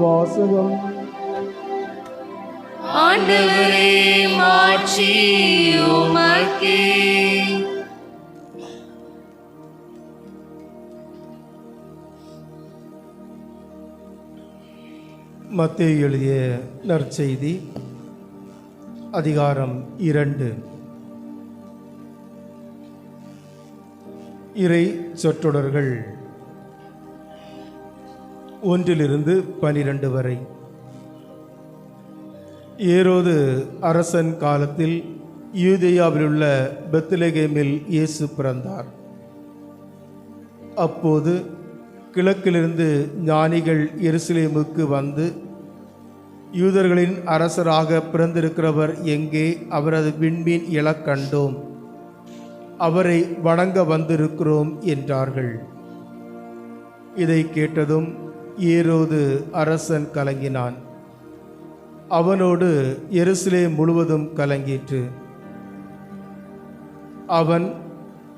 வாசகம். ஆண்டவரே மாட்சி உமக்கே. மத்தேயு எழுதிய நற்செய்தி அதிகாரம் இரண்டு. இறை சொற்றொடர்கள். ஒன்றிலிருந்து பனிரெண்டு வரை. ஏரோது அரசன் காலத்தில் யூதேயாவிலுள்ள பெத்லகேமில் இயேசு பிறந்தார். அப்போது கிழக்கிலிருந்து ஞானிகள் எருசலேமுக்கு வந்து யூதர்களின் அரசராக பிறந்திருக்கிறவர் எங்கே? அவரது விண்மீன் இழக்கண்டோம் அவரை வணங்க வந்திருக்கிறோம் என்றார்கள். இதை கேட்டதும் ஏரோது அரசன் கலங்கினான். அவனோடு எருசலே முழுவதும் கலங்கிற்று. அவன்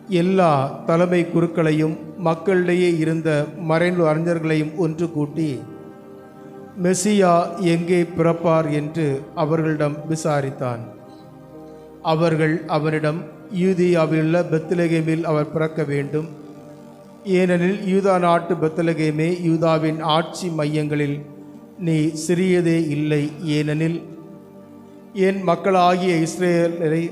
எல்லா தலைமை குருக்களையும் மக்களிடையே இருந்த மறைந்து அறிஞர்களையும் ஒன்று கூட்டி மெசியா எங்கே பிறப்பார்? என்று அவர்களிடம் விசாரித்தான். அவர்கள் அவனிடம் யூதியாவிலுள்ள பெத்லகேமில் அவர் பிறக்க வேண்டும். ஏனெனில் யூதா நாட்டு பெத்தலகேமே யூதாவின் ஆட்சி மையங்களில் நீ சிறியதே இல்லை. ஏனெனில் என் மக்களாகிய இஸ்ரேலரை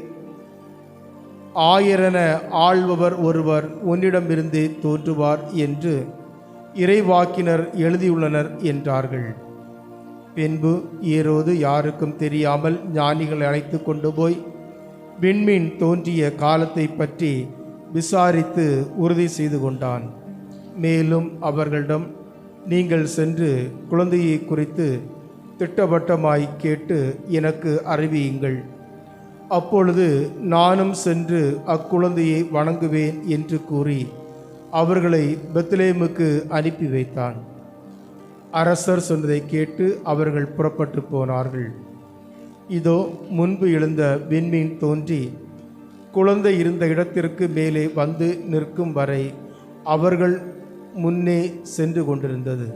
ஆயிரன ஆள்பவர் ஒருவர் உன்னிடமிருந்தே தோன்றுவார் என்று இறைவாக்கினர் எழுதியுள்ளனர் என்றார்கள். பின்பு ஏறோது யாருக்கும் தெரியாமல் ஞானிகளை அழைத்து கொண்டு போய் விண்மீன் தோன்றிய காலத்தை பற்றி விசாரித்து உறுதி செய்து கொண்டான். மேலும் அவர்களிடம் நீங்கள் சென்று குழந்தையை குறித்து திட்டவட்டமாய் கேட்டு எனக்கு அறிவியுங்கள். அப்பொழுது நானும் சென்று அக்குழந்தையை வணங்குவேன் என்று கூறி அவர்களை பெத்லேமுக்கு அனுப்பி வைத்தான். அரசர் சொன்னதை கேட்டு அவர்கள் புறப்பட்டு போனார்கள். இதோ முன்பு எழுந்த விண்மீன் தோன்றி குழந்தை இருந்த இடத்திற்கு மேலே வந்து நிற்கும் வரை அவர்கள் முன்னே சென்று கொண்டிருந்தது.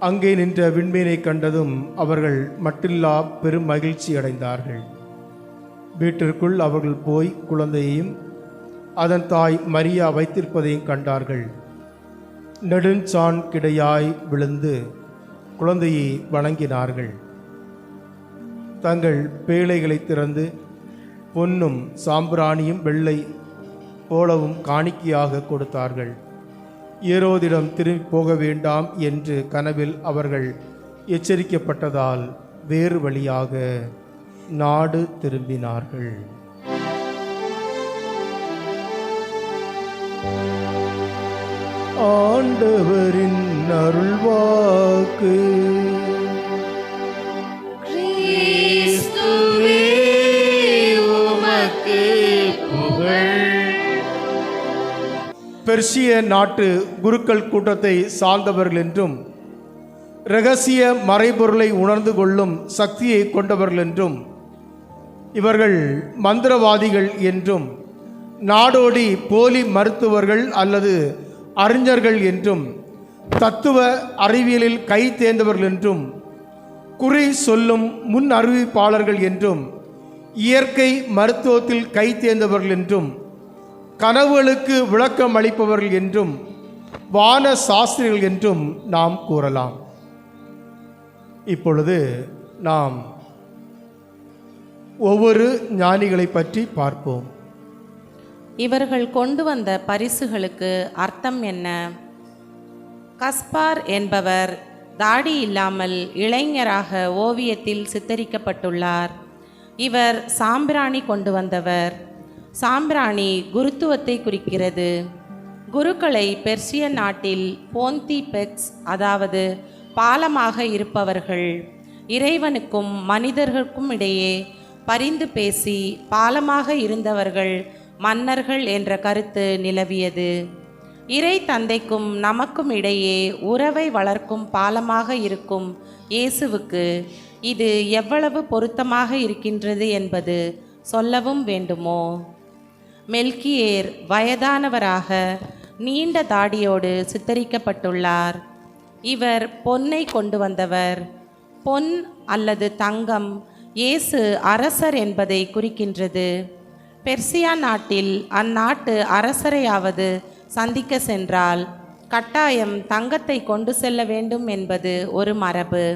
அங்கே நின்ற விண்மீனை கண்டதும் அவர்கள் மட்டில்லா பெரும் மகிழ்ச்சி அடைந்தார்கள். வீட்டிற்குள் அவர்கள் போய் குழந்தையையும் அதன் தாய் மரியா வைத்திருப்பதையும் கண்டார்கள். நெடுஞ்சான் கிடையாய் விழுந்து குழந்தையை வணங்கினார்கள். தங்கள் பேழைகளை திறந்து பொன்னும் சாம்பிராணியும் வெள்ளை போலவும் காணிக்கையாக கொடுத்தார்கள். ஏரோதிடம் திரும்பி போக வேண்டாம் என்று கனவில் அவர்கள் எச்சரிக்கப்பட்டதால் வேறு வழியாக நாடு திரும்பினார்கள். ஆண்டவரின் அருள்வாக்கு பெர்சிய நாட்டு குருக்கள் கூட்டத்தை சார்ந்தவர்கள் என்றும் இரகசிய மறைபொருளை உணர்ந்து கொள்ளும் சக்தியை கொண்டவர்கள் என்றும் இவர்கள் மந்திரவாதிகள் என்றும் நாடோடி போலி மருத்துவர்கள் அல்லது அறிஞர்கள் என்றும் தத்துவ அறிவியலில் கை தேர்ந்தவர்கள் என்றும் குறி சொல்லும் முன் அறிவிப்பாளர்கள் என்றும் இயற்கை மருத்துவத்தில் கை தேர்ந்தவர்கள் என்றும் கனவுகளுக்கு விளக்கம் அளிப்பவர்கள் என்றும் வான சாஸ்திரிகள் என்றும் நாம் கூறலாம். இப்பொழுது நாம் ஒவ்வொரு ஞானிகளை பற்றி பார்ப்போம். இவர்கள் கொண்டு வந்த பரிசுகளுக்கு அர்த்தம் என்ன? கஸ்பார் என்பவர் தாடி இல்லாமல் இளைஞராக ஓவியத்தில் சித்தரிக்கப்பட்டுள்ளார். இவர் சாம்பிராணி கொண்டு வந்தவர். சாம்பிராணி குருத்துவத்தை குறிக்கிறது. குருக்களை பெர்சிய நாட்டில் போந்தி பெக்ஸ் அதாவது பாலமாக இருப்பவர்கள் இறைவனுக்கும் மனிதர்களுக்கும் இடையே பரிந்து பேசி பாலமாக இருந்தவர்கள் மன்னர்கள் என்ற கருத்து நிலவியது. இறை தந்தைக்கும் நமக்கும் இடையே உறவை வளர்க்கும் பாலமாக இருக்கும் இயேசுவுக்கு இது எவ்வளவு பொருத்தமாக இருக்கின்றது என்பது சொல்லவும் வேண்டுமோ? மெல்கியேர் வயதானவராக நீண்ட தாடியோடு சித்தரிக்கப்பட்டுள்ளார். இவர் பொன்னை கொண்டு வந்தவர். பொன் அல்லது தங்கம் இயேசு அரசர் என்பதை குறிக்கின்றது. பெர்சியா நாட்டில் அந்நாட்டு அரசரையாவது சந்திக்க சென்றால் கட்டாயம் தங்கத்தை கொண்டு செல்ல வேண்டும் என்பது ஒரு மரபு.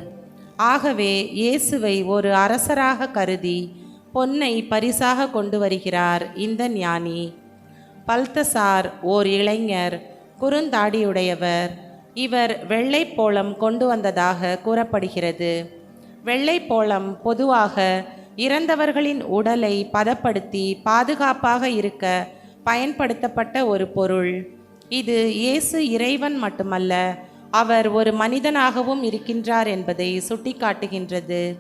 ஆகவே இயேசுவை ஒரு அரசராக கருதி பொன்னை பரிசாக கொண்டு வருகிறார் இந்த ஞானி. பல்தசார் ஓர் இளைஞர் குறுந்தாடியுடையவர். இவர் வெள்ளைப்போளம் கொண்டு வந்ததாக கூறப்படுகிறது. வெள்ளைப்போளம் பொதுவாக இறந்தவர்களின் உடலை பதப்படுத்தி பாதுகாப்பாக இருக்க பயன்படுத்தப்பட்ட ஒரு பொருள். இது இயேசு இறைவன் மட்டுமல்ல அவர் ஒரு மனிதனாகவும் இருக்கின்றார் என்பதை சுட்டிக்காட்டுகின்றது.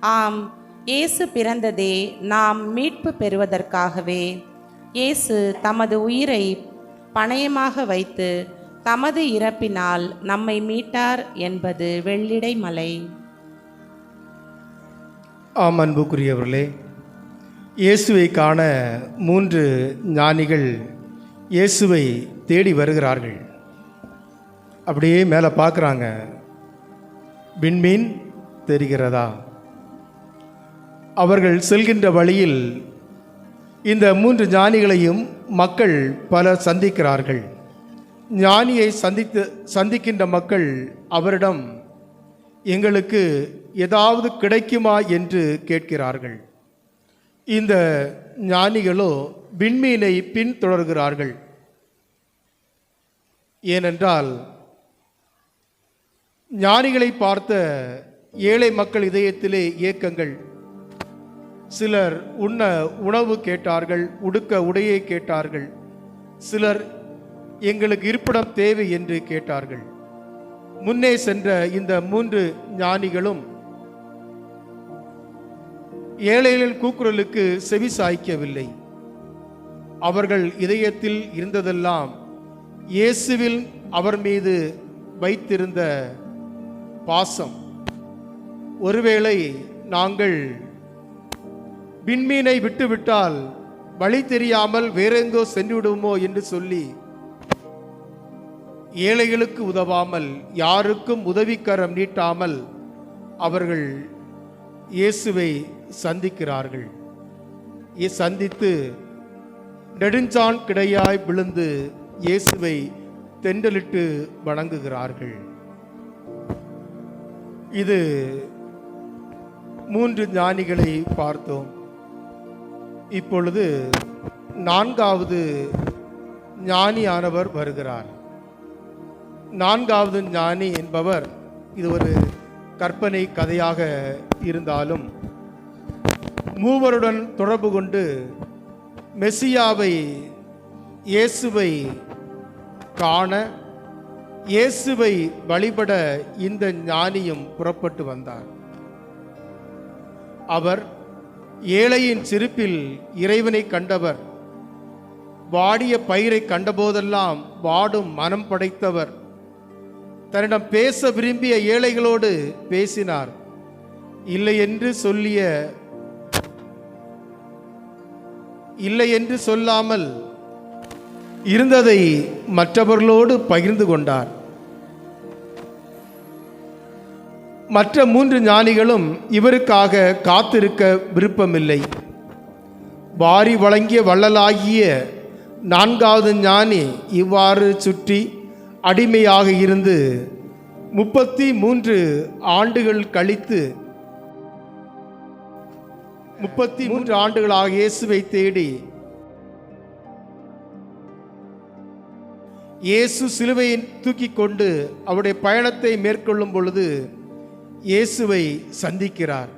ஆம் இயேசு பிறந்ததே நாம் மீட்பு பெறுவதற்காகவே. இயேசு தமது உயிரை பணயமாக வைத்து தமது இறப்பினால் நம்மை மீட்டார் என்பது வெள்ளிடை மலை. ஆம் அன்புக்குரியவர்களே இயேசுவை காண மூன்று ஞானிகள் இயேசுவை தேடி வருகிறார்கள். அப்படியே மேலே பார்க்குறாங்க. விண்மீன் தெரிகிறதா? அவர்கள் செல்கின்ற வழியில் இந்த மூன்று ஞானிகளையும் மக்கள் பலர் சந்திக்கிறார்கள். ஞானியை சந்தித்து சந்திக்கின்ற மக்கள் அவரிடம் எங்களுக்கு ஏதாவது கிடைக்குமா? என்று கேட்கிறார்கள். இந்த ஞானிகளோ விண்மீனை பின்தொடர்கிறார்கள். ஏனென்றால் ஞானிகளை பார்த்த ஏழை மக்கள் இதயத்திலே ஏக்கங்கள். சிலர் உண்ண உணவு கேட்டார்கள் உடுக்க உடையை கேட்டார்கள். சிலர் எங்களுக்கு இருப்பிடம் தேவை என்று கேட்டார்கள். முன்னே சென்ற இந்த மூன்று ஞானிகளும் ஏழைகளின் கூக்குரலுக்கு செவி சாய்க்கவில்லை. அவர்கள் இதயத்தில் இருந்ததெல்லாம் இயேசுவில் அவர் மீது வைத்திருந்த பாசம். ஒருவேளை நாங்கள் விண்மீனை விட்டுவிட்டால் வழி தெரியாமல் வேறெங்கோ சென்றுவிடுமோ என்று சொல்லி ஏழைகளுக்கு உதவாமல் யாருக்கும் உதவிக்கரம் நீட்டாமல் அவர்கள் இயேசுவை சந்திக்கிறார்கள். சந்தித்து நெடுஞ்சான் கிடையாய் விழுந்து இயேசுவை தெண்டலிட்டு வணங்குகிறார்கள். இது மூன்று ஞானிகளை பார்த்தோம். இப்பொழுது நான்காவது ஞானியானவர் வருகிறார். நான்காவது ஞானி என்பவர் இது ஒரு கற்பனை கதையாக இருந்தாலும் மூவருடன் தொடர்பு கொண்டு மெசியாவை இயேசுவை காண இயேசுவை வழிபட இந்த ஞானியும் புறப்பட்டு வந்தார். அவர் ஏழையின் சிரிப்பில் இறைவனை கண்டவர். வாடிய பயிரை கண்டபோதெல்லாம் வாடும் மனம் படைத்தவர். தன்னிடம் பேச விரும்பிய ஏழைகளோடு பேசினார். இல்லை என்று சொல்லிய இல்லை என்று சொல்லாமல் இருந்ததை மற்றவர்களோடு பகிர்ந்து கொண்டார். மற்ற மூன்று ஞானிகளும் இவருக்காக காத்திருக்க விருப்பமில்லை. வாரி வழங்கிய வள்ளலாகிய நான்காவது ஞானி இவ்வாறு சுற்றி அடிமையாக இருந்து முப்பத்தி மூன்று ஆண்டுகள் கழித்து முப்பத்தி மூன்று ஆண்டுகளாக இயேசுவை தேடி இயேசு சிலுவையை தூக்கி கொண்டு அவருடைய பயணத்தை மேற்கொள்ளும் பொழுது இயேசுவை சந்திக்கிறார்.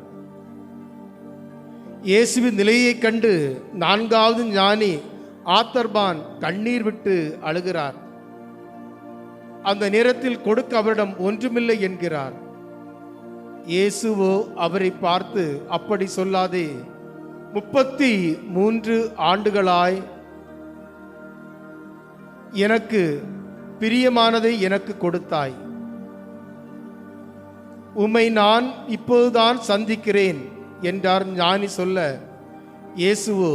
இயேசுவின் நிலையைக் கண்டு நான்காவது ஞானி ஆத்தர்பான் கண்ணீர் விட்டு அழுகிறார். அந்த நேரத்தில் கொடுக்க அவரிடம் ஒன்றுமில்லை என்கிறார். இயேசுவோ அவரை பார்த்து அப்படி சொல்லாதே முப்பத்தி மூன்று ஆண்டுகளாய் எனக்கு பிரியமானதை எனக்கு கொடுத்தாய். உம்மை நான் இப்போதுதான் சந்திக்கிறேன் என்றார் ஞானி சொல்ல இயேசுவோ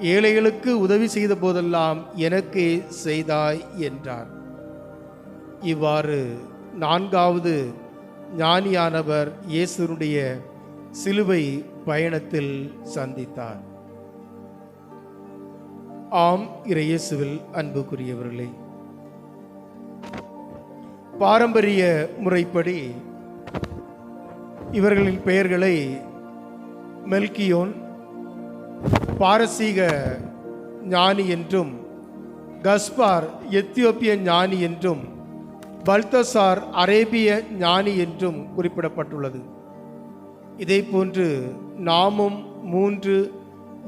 ஏழைகளுக்கு உதவி செய்த போதெல்லாம் எனக்கு செய்தாய் என்றார். இவ்வாறு நான்காவது ஞானியானவர் இயேசுனுடைய சிலுவை பயணத்தில் சந்தித்தார். ஆம் இறையேசுவில் அன்புக்குரியவர்களே பாரம்பரிய முறைப்படி இவர்களின் பெயர்களை மெல்கியோன் பாரசீக ஞானி என்றும் கஸ்பார் எத்தியோப்பிய ஞானி என்றும் பல்தசார் அரேபிய ஞானி என்றும் குறிப்பிடப்பட்டுள்ளது. இதே போன்று நாமும் மூன்று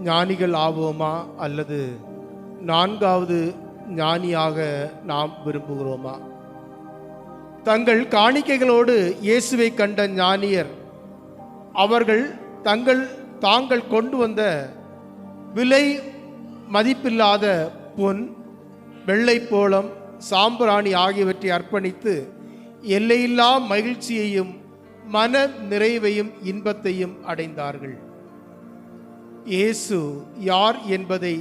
ஞானிகள் ஆவோமா அல்லது நான்காவது ஞானியாக நாம் விரும்புகிறோமா? தங்கள் காணிக்கைகளோடு இயேசுவை கண்ட ஞானியர் அவர்கள் தங்கள் தாங்கள் கொண்டு வந்த விலை மதிப்பில்லாத பொன் வெள்ளைப்போளம் சாம்பிராணி ஆகியவற்றை அர்ப்பணித்து எல்லையில்லா மகிழ்ச்சியையும் மன நிறைவையும் இன்பத்தையும் அடைந்தார்கள். இயேசு யார் என்பதை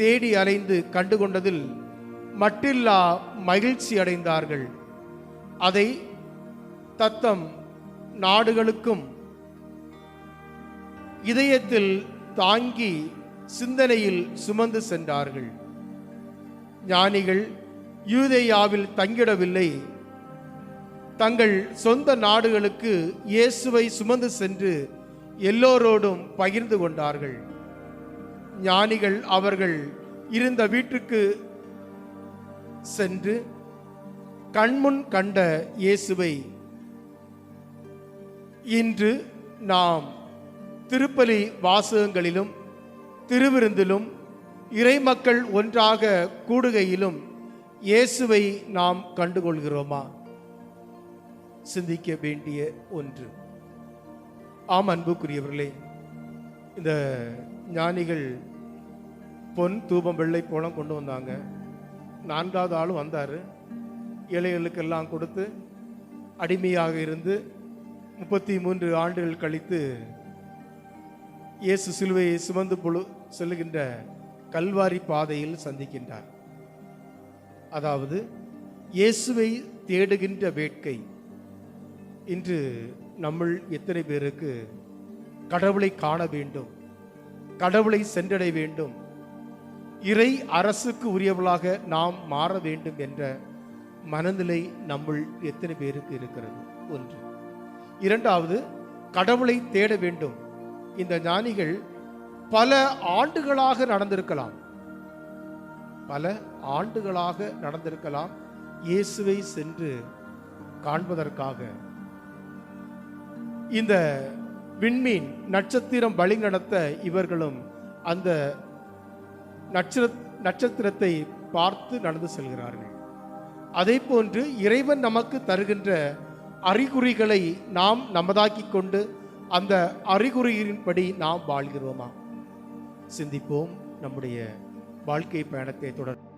தேடி அலைந்து கண்டுகொண்டதில் மட்டில்லா மகிழ்ச்சி அடைந்தார்கள். அதை தத்தம் நாடுகளுக்கும் இதயத்தில் தாங்கி சிந்தனையில் சுமந்து சென்றார்கள். ஞானிகள் யூதேயாவில் தங்கிடவில்லை. தங்கள் சொந்த நாடுகளுக்கு இயேசுவை சுமந்து சென்று எல்லோரோடும் பகிர்ந்து கொண்டார்கள். ஞானிகள் அவர்கள் இருந்த வீட்டுக்கு சென்று கண்முன் கண்ட இயேசுவை இன்று நாம் திருப்பலி வாசகங்களிலும் திருவிருந்திலும் இறைமக்கள் ஒன்றாக கூடுகையிலும் இயேசுவை நாம் கண்டுகொள்கிறோமா? சிந்திக்க வேண்டிய ஒன்று. ஆம் அன்புக்குரியவர்களே இந்த ஞானிகள் பொன் தூபம் வெள்ளை போலம் கொண்டு வந்தாங்க. நான்காவது ஆளும் வந்தார். ஏழைகளுக்கெல்லாம் கொடுத்து அடிமையாக இருந்து முப்பத்தி மூன்று ஆண்டுகள் கழித்து இயேசு சிலுவையை சுமந்து பொழு செல்லுகின்ற கல்வாரி பாதையில் சந்திக்கின்றார். அதாவது இயேசுவை தேடுகின்ற வேட்கை. இன்று நம்மள் எத்தனை பேருக்கு கடவுளை காண வேண்டும் கடவுளை சென்றடைய வேண்டும் இறை அரசுக்கு உரியவளாக நாம் மாற வேண்டும் என்ற மனநிலை நம்முள் எத்தனை பேருக்கு இருக்கிறது? ஒன்று. இரண்டாவது கடவுளை தேட வேண்டும். இந்த ஞானிகள் பல ஆண்டுகளாக நடந்திருக்கலாம். பல ஆண்டுகளாக நடந்திருக்கலாம். இயேசுவை சென்று காண்பதற்காக. இந்த விண்மீன் நட்சத்திரம் வழிநடத்த இவர்களும் அந்த நட்சத்திரத்தை பார்த்து நடந்து செல்கிறார்கள். அதே போன்று இறைவன் நமக்கு தருகின்ற அறிகுறிகளை நாம் நமதாக்கி கொண்டு அந்த அறிகுறியின்படி நாம் வாழ்கிறோமா? சிந்திப்போம். நம்முடைய வாழ்க்கை பயணத்தை தொடர்